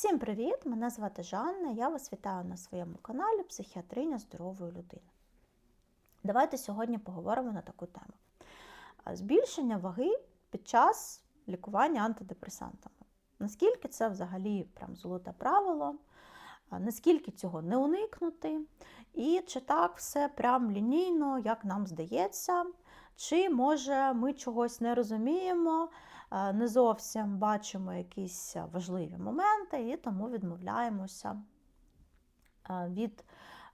Всім привіт! Мене звати Жанна. Я вас вітаю на своєму каналі Психіатриня здорової людини. Давайте сьогодні поговоримо на таку тему: збільшення ваги під час лікування антидепресантами. Наскільки це взагалі прям золоте правило, наскільки цього не уникнути, і чи так все прям лінійно, як нам здається, чи може ми чогось не розуміємо, не зовсім бачимо якісь важливі моменти і тому відмовляємося е, від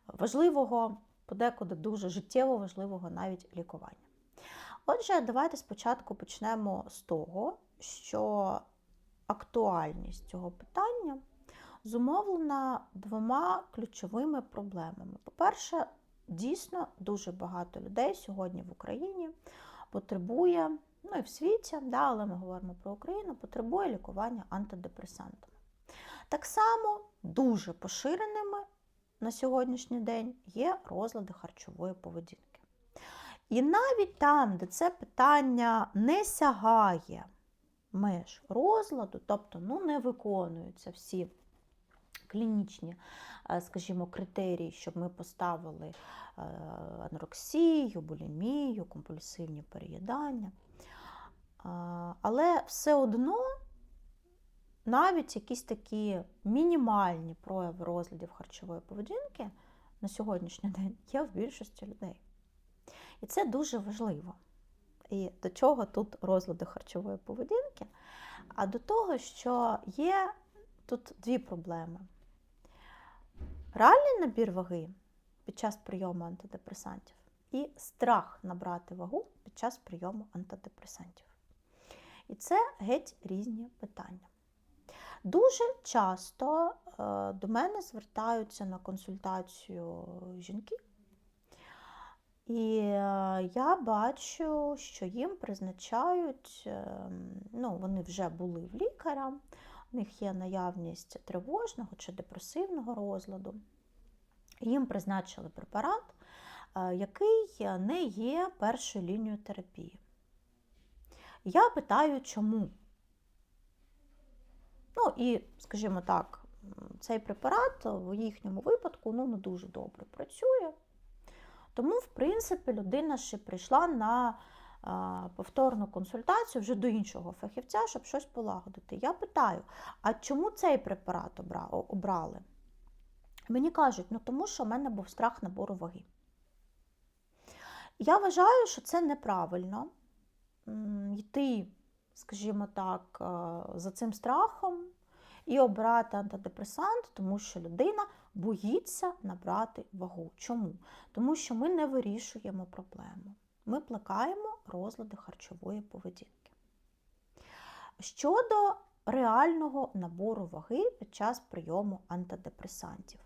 важливого, подекуди дуже життєво важливого навіть лікування. Отже, давайте спочатку почнемо з того, що актуальність цього питання зумовлена двома ключовими проблемами. По-перше, дійсно дуже багато людей сьогодні в Україні потребує, ну і в світі, да, але ми говоримо про Україну, потребує лікування антидепресантами. Так само дуже поширеними на сьогоднішній день є розлади харчової поведінки. І навіть там, де це питання не сягає меж розладу, тобто ну, не виконуються всі клінічні, е, скажімо, критерії, щоб ми поставили е, анорексію, булімію, компульсивні переїдання. Але все одно навіть якісь такі мінімальні прояви розладів харчової поведінки на сьогоднішній день є в більшості людей. І це дуже важливо. І до чого тут розлади харчової поведінки? А до того, що є тут дві проблеми. Реальний набір ваги під час прийому антидепресантів і страх набрати вагу під час прийому антидепресантів. І це геть різні питання. Дуже часто е, до мене звертаються на консультацію жінки, і е, я бачу, що їм призначають, е, ну, вони вже були в лікаря, у них є наявність тривожного чи депресивного розладу. Їм призначили препарат, який не є першою лінією терапії. Я питаю, чому? Ну і, скажімо так, цей препарат в їхньому випадку ну, не дуже добре працює. Тому, в принципі, людина ще прийшла на повторну консультацію вже до іншого фахівця, щоб щось полагодити. Я питаю: а чому цей препарат обрали? Мені кажуть, ну тому що в мене був страх набору ваги. Я вважаю, що це неправильно йти, скажімо так, за цим страхом і обрати антидепресант, тому що людина боїться набрати вагу. Чому? Тому що ми не вирішуємо проблему. Ми плекаємо розлади харчової поведінки. Щодо реального набору ваги під час прийому антидепресантів.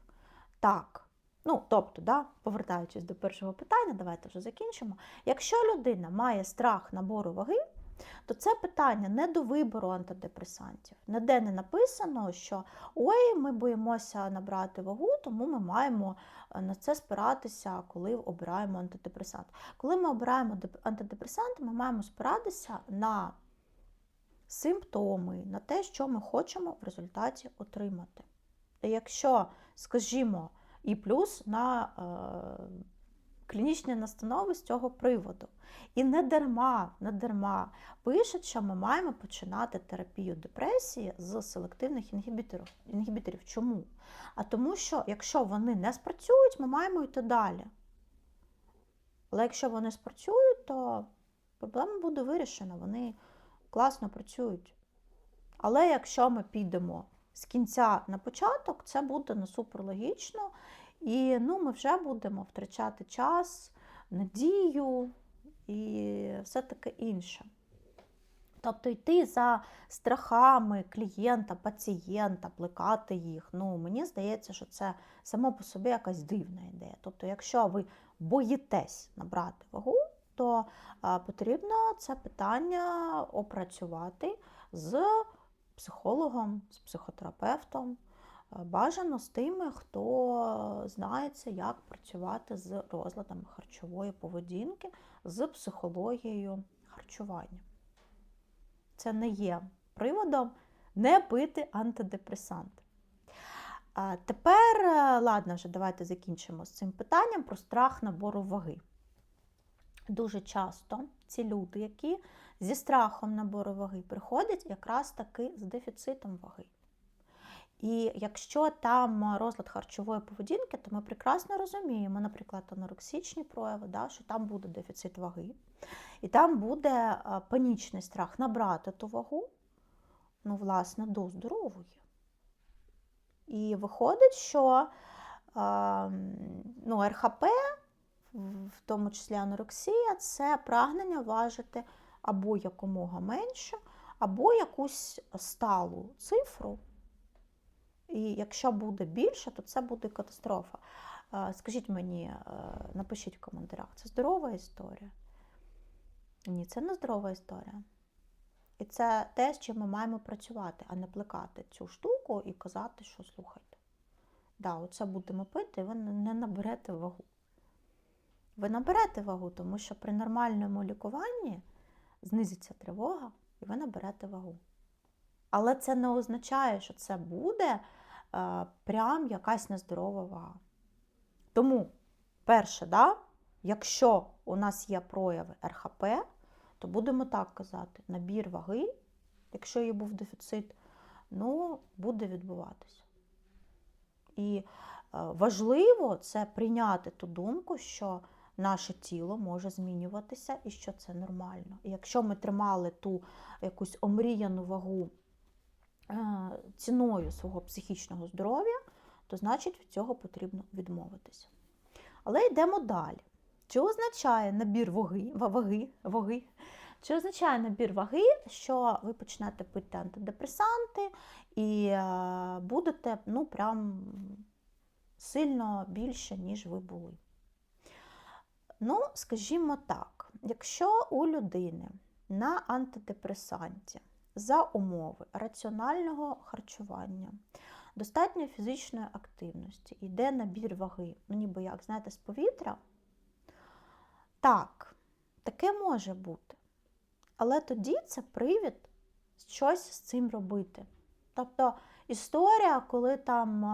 Так, ну, тобто, да, повертаючись до першого питання, давайте вже закінчимо. Якщо людина має страх набору ваги, то це питання не до вибору антидепресантів. Ніде не написано, що ой, ми боїмося набрати вагу, тому ми маємо е, на це спиратися, коли обираємо антидепресант. Коли ми обираємо антидепресанти, ми маємо спиратися на симптоми, на те, що ми хочемо в результаті отримати. І якщо, скажімо, і плюс на е, клінічні настанови з цього приводу. І не дарма, не дарма пишуть, що ми маємо починати терапію депресії з селективних інгібіторів. інгібіторів. Чому? А тому, що якщо вони не спрацюють, ми маємо йти далі. Але якщо вони спрацюють, то проблема буде вирішена, вони класно працюють. Але якщо ми підемо з кінця на початок, це буде не суперлогічно. І ну, ми вже будемо втрачати час, надію і все таке інше. Тобто йти за страхами клієнта, пацієнта, плекати їх. Ну, Мені здається, що це само по собі якась дивна ідея. Тобто, якщо ви боїтесь набрати вагу, то потрібно це питання опрацювати з психологом, з психотерапевтом. Бажано з тими, хто знається, як працювати з розладами харчової поведінки, з психологією харчування. Це не є приводом не пити антидепресанти. Тепер, е, ладно, вже давайте закінчимо з цим питанням про страх набору ваги. Дуже часто ці люди, які зі страхом набору ваги приходять якраз таки з дефіцитом ваги. І якщо там розлад харчової поведінки, то ми прекрасно розуміємо, наприклад, анорексичні прояви, да, що там буде дефіцит ваги, і там буде е, панічний страх набрати ту вагу, ну, власне, до здорової. І виходить, що е, ну, РХП, в тому числі анорексія, це прагнення важити або якомога менше, або якусь сталу цифру. І якщо буде більше, то це буде катастрофа. Е, Скажіть мені, е, напишіть в коментарях, це здорова історія? Ні, це не здорова історія. І це те, з чим ми маємо працювати, а не плекати цю штуку і казати, що слухайте. Да, оце будемо пити, ви не наберете вагу. Ви наберете вагу, тому що при нормальному лікуванні знизиться тривога, і ви наберете вагу. Але це не означає, що це буде е, прям якась нездорова вага. Тому, перше, да, якщо у нас є прояви РХП, то будемо так казати, набір ваги, якщо її був дефіцит, ну, буде відбуватися. І е, важливо це прийняти ту думку, що наше тіло може змінюватися і що це нормально. І якщо ми тримали ту якусь омріяну вагу е, ціною свого психічного здоров'я, то значить від цього потрібно відмовитися. Але йдемо далі. Чи означає набір ваги, ваги, ваги? Чи означає набір ваги, що ви почнете пити антидепресанти і е, будете ну, прям сильно більше, ніж ви були? Ну, скажімо так, якщо у людини на антидепресанті за умови раціонального харчування, достатньої фізичної активності, йде набір ваги, ну ніби як, знаєте, з повітря, так, таке може бути. Але тоді це привід щось з цим робити. Тобто історія, коли там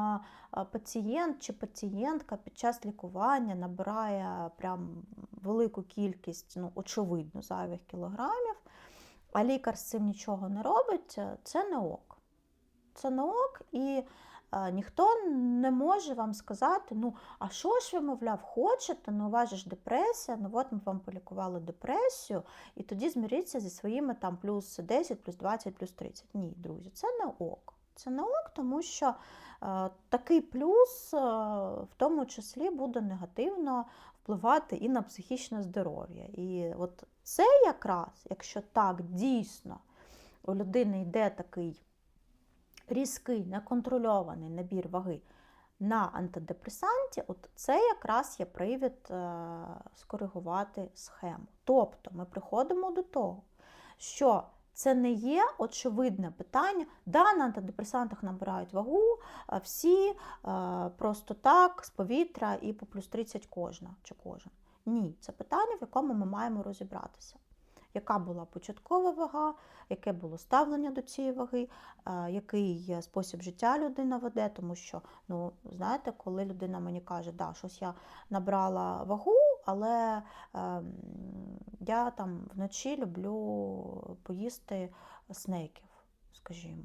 пацієнт чи пацієнтка під час лікування набирає прям велику кількість, ну, очевидно, зайвих кілограмів, а лікар з цим нічого не робить, це не ок. Це не ок, і е, ніхто не може вам сказати, ну, а що ж ви, мовляв, хочете, ну у вас ж депресія, ну от ми вам полікували депресію, і тоді зміріться зі своїми там плюс 10, плюс 20, плюс 30. Ні, друзі, це не ок. Це не ок, тому що е, такий плюс е, в тому числі буде негативно впливати і на психічне здоров'я. І от це якраз, якщо так дійсно у людини йде такий різкий, неконтрольований набір ваги на антидепресанті, от це якраз є привід е, скоригувати схему. Тобто ми приходимо до того, що це не є очевидне питання. Да, на антидепресантах набирають вагу, всі е, просто так, з повітря і по плюс 30 кожна чи кожен. Ні, це питання, в якому ми маємо розібратися. Яка була початкова вага, яке було ставлення до цієї ваги, е, який спосіб життя людина веде, тому що, ну, знаєте, коли людина мені каже, да, щось я набрала вагу, але е, я там вночі люблю поїсти снеків, скажімо.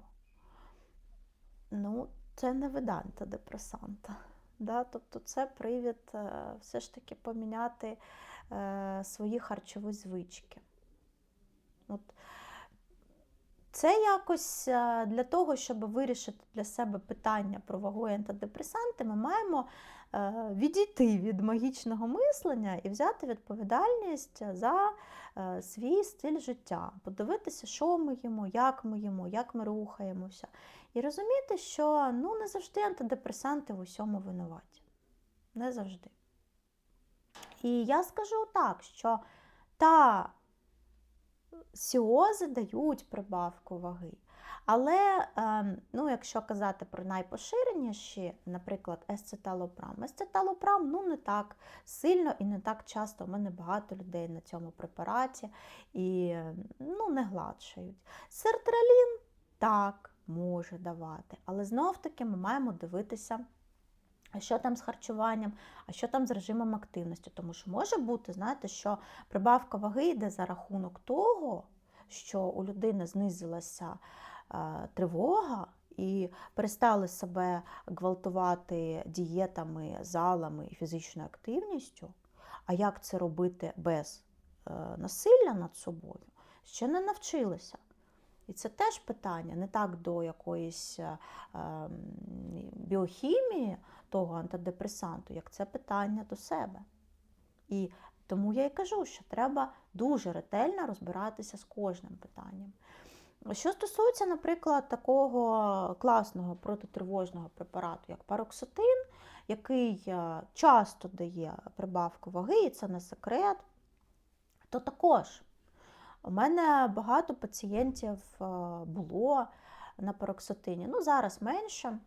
Ну, це не виданта антидепресанта. Да? Тобто це привід е, все ж таки поміняти е, свої харчові звички. От. Це якось е, для того, щоб вирішити для себе питання про вагу і антидепресанти, ми маємо е, відійти від магічного мислення і взяти відповідальність за е, свій стиль життя, подивитися, що ми їмо, як ми їмо, як ми рухаємося. І розуміти, що ну, не завжди антидепресанти в усьому винуваті. Не завжди. І я скажу так, що та сіози дають прибавку ваги. Але, ну, якщо казати про найпоширеніші, наприклад, есцеталопрам, есцеталопрам ну, не так сильно і не так часто. У мене багато людей на цьому препараті і ну, не гладшають. Сертралін так, може давати. Але знов-таки ми маємо дивитися, а що там з харчуванням, а що там з режимом активності. Тому що може бути, знаєте, що прибавка ваги йде за рахунок того, що у людини знизилася е, тривога. І перестали себе гвалтувати дієтами, залами і фізичною активністю. А як це робити без е, насилля над собою, ще не навчилися. І це теж питання не так до якоїсь е, ем, біохімії того антидепресанту, як це питання до себе. І тому я і кажу, що треба дуже ретельно розбиратися з кожним питанням. Що стосується, наприклад, такого класного протитривожного препарату, як пароксетин, який е, часто дає прибавку ваги, і це не секрет, то також у мене багато пацієнтів е, було на пароксетині. Ну, зараз менше.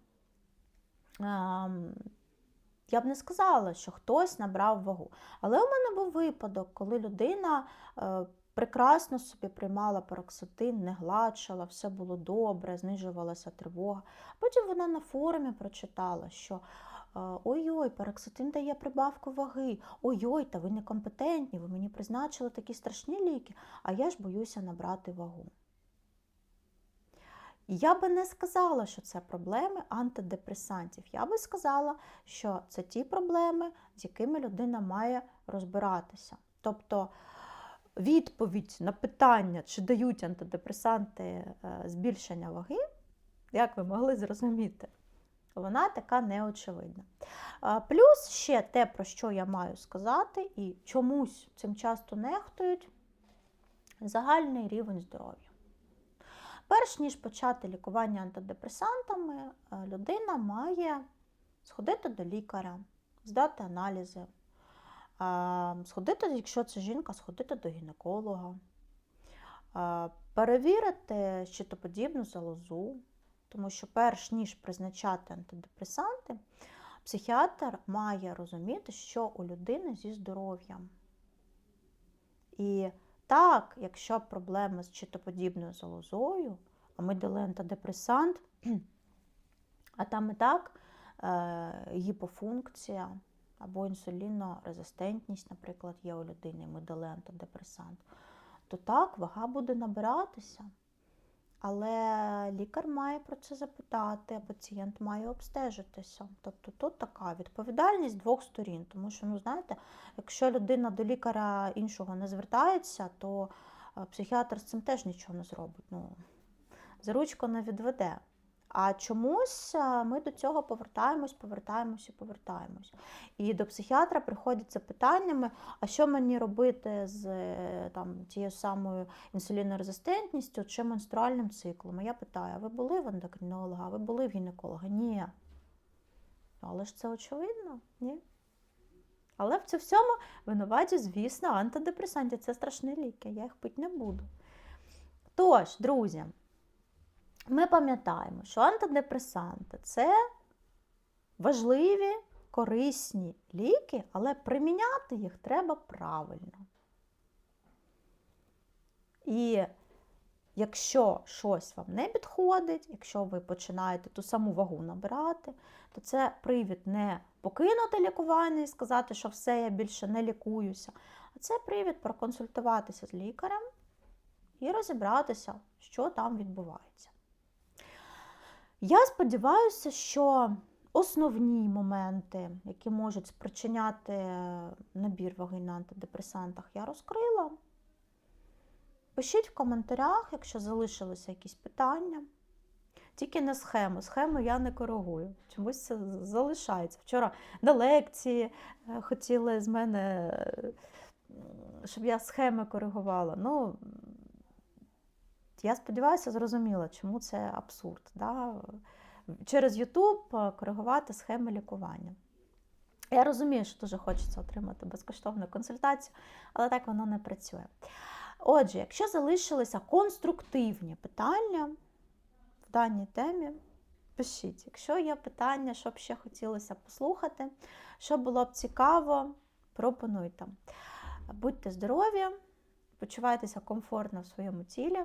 Я б не сказала, що хтось набрав вагу. Але у мене був випадок, коли людина е, прекрасно собі приймала пароксетин, не гладшала, все було добре, знижувалася тривога. Потім вона на форумі прочитала, що ой-ой, пароксетин дає прибавку ваги, ой-ой, та ви некомпетентні, ви мені призначили такі страшні ліки, а я ж боюся набрати вагу. Я би не сказала, що це проблеми антидепресантів. Я би сказала, що це ті проблеми, з якими людина має розбиратися. Тобто відповідь на питання, чи дають антидепресанти е, збільшення ваги, як ви могли зрозуміти, вона така неочевидна. Плюс ще те, про що я маю сказати, і чомусь цим часто нехтують загальний рівень здоров'я. Перш ніж почати лікування антидепресантами, е, людина має сходити до лікаря, здати аналізи, сходити, якщо це жінка, сходити до гінеколога, перевірити щитоподібну залозу, тому що, перш ніж призначати антидепресанти, психіатр має розуміти, що у людини зі здоров'ям. І так, якщо проблема з читоподібною залозою, а ми дали антидепресант, а там і так е, гіпофункція або інсулінорезистентність, наприклад, є у людини, ми дали антидепресант, то так, вага буде набиратися. Але лікар має про це запитати, а пацієнт має обстежитися. Тобто тут така відповідальність двох сторін. Тому що, ну знаєте, якщо людина до лікаря іншого не звертається, то е, психіатр з цим теж нічого не зробить. Ну, За ручку не відведе. А чомусь е, ми до цього повертаємось, повертаємось і повертаємось. І до психіатра приходять з питаннями, а що мені робити з е, там, тією самою інсулінорезистентністю чи менструальним циклом. Я питаю, а ви були в ендокринолога, а ви були в гінеколога? Ні. Але ж це очевидно, ні. Але в цьому всьому винуваті, звісно, антидепресанти. Це страшні ліки, я їх пити не буду. Тож, друзі. Ми пам'ятаємо, що антидепресанти це важливі, корисні ліки, але приміняти їх треба правильно. І якщо щось вам не підходить, якщо ви починаєте ту саму вагу набирати, то це привід не покинути лікування і сказати, що все, я більше не лікуюся, а це привід проконсультуватися з лікарем і розібратися, що там відбувається. Я сподіваюся, що основні моменти, які можуть спричиняти набір ваги на антидепресантах, я розкрила. Пишіть в коментарях, якщо залишилися якісь питання. Тільки не схему. Схему я не коригую. Чомусь це залишається. Вчора на лекції е, хотіли з мене, щоб я схеми коригувала. Ну, я сподіваюся, зрозуміла, чому це абсурд. Да? Через YouTube коригувати схеми лікування. Я розумію, що дуже хочеться отримати безкоштовну консультацію, але так воно не працює. Отже, якщо залишилися конструктивні питання в даній темі, пишіть. Якщо є питання, що б ще хотілося послухати, що було б цікаво, пропонуйте. Будьте здорові, почувайтеся комфортно в своєму тілі.